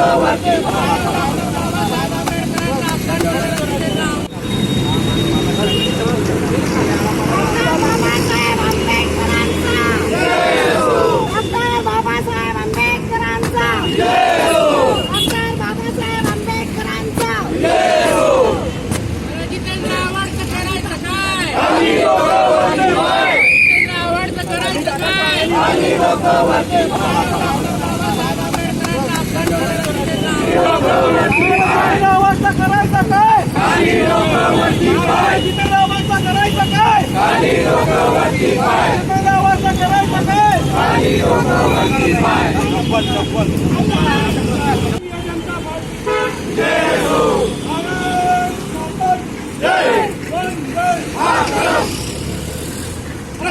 करायचं काय बाबासाहेब आंबेडकरांचा डॉक्टर बाबासाहेब आंबेडकरांचा डॉक्टर बाबासाहेब आंबेडकरांचा जितेंद्र आव्हाडचं करायचं काय जितेंद्र आव्हाडचं करायचं काय जितेंद्रावांचा करायचं काय जितेंद्रावांचा करायचं काय जितेंद्रावांचा करायचं काय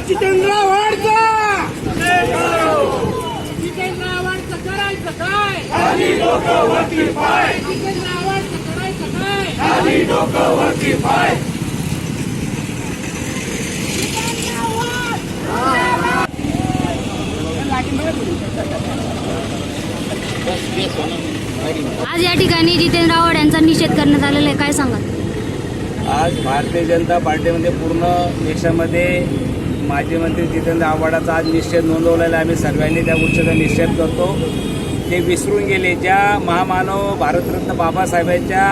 जितेंद्र आव्हाडचा जितेंद्र आव्हाडचं करायचं काय जितेंद्र आव्हाडचं करायचं काय आज या ठिकाणी जितेंद्र आव्हाड यांचा निषेध करण्यात आलेला आहे. काय सांगा आज भारतीय जनता पार्टीमध्ये पूर्ण देशामध्ये माजी मंत्री जितेंद्र आव्हाडाचा आज निषेध नोंदवलेला आहे. आम्ही सर्वांनी त्या गोष्टीचा निषेध करतो. ते विसरून गेले. ज्या महामानव भारतरत्न बाबासाहेबांच्या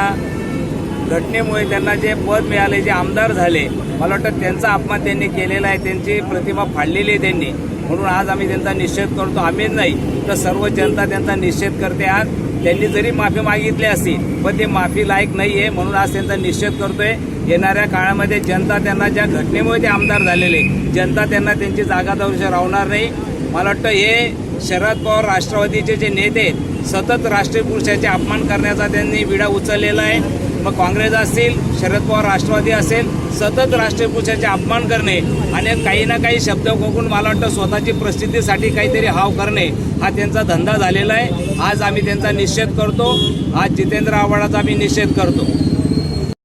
घटनेमुळे त्यांना जे पद मिळाले जे आमदार झाले मला वाटतं त्यांचा अपमान त्यांनी केलेला आहे. त्यांची प्रतिमा फाडलेली आहे त्यांनी. म्हणून आज आम्ही त्यांचा निषेध करतो. आम्हीच नाही तर सर्व जनता त्यांचा निषेध करते आज. त्यांनी जरी माफी मागितली असती पण ते माफी लायक नाही आहे म्हणून आज त्यांचा निषेध करतोय. येणाऱ्या काळामध्ये जनता त्यांना ज्या घटनेमुळे ते आमदार झालेले जनता त्यांना त्यांची जागा दौरशा राहणार नाही. मला वाटतं हे शरद पवार राष्ट्रवादीचे जे नेते सतत राष्ट्रीय पुरुषाचे अपमान करण्याचा त्यांनी विडा उचललेला आहे. मग काँग्रेस असेल शरद पवार राष्ट्रवादी असेल सतत राष्ट्रीय पुरुषाचे अपमान करणे आणि काही ना काही शब्द कोकून मला वाटतं स्वतःची प्रसिद्धीसाठी काहीतरी हाव करणे हा त्यांचा धंदा झालेला आहे. आज आम्ही त्यांचा निषेध करतो. आज जितेंद्र आव्हाडाचा आम्ही निषेध करतो.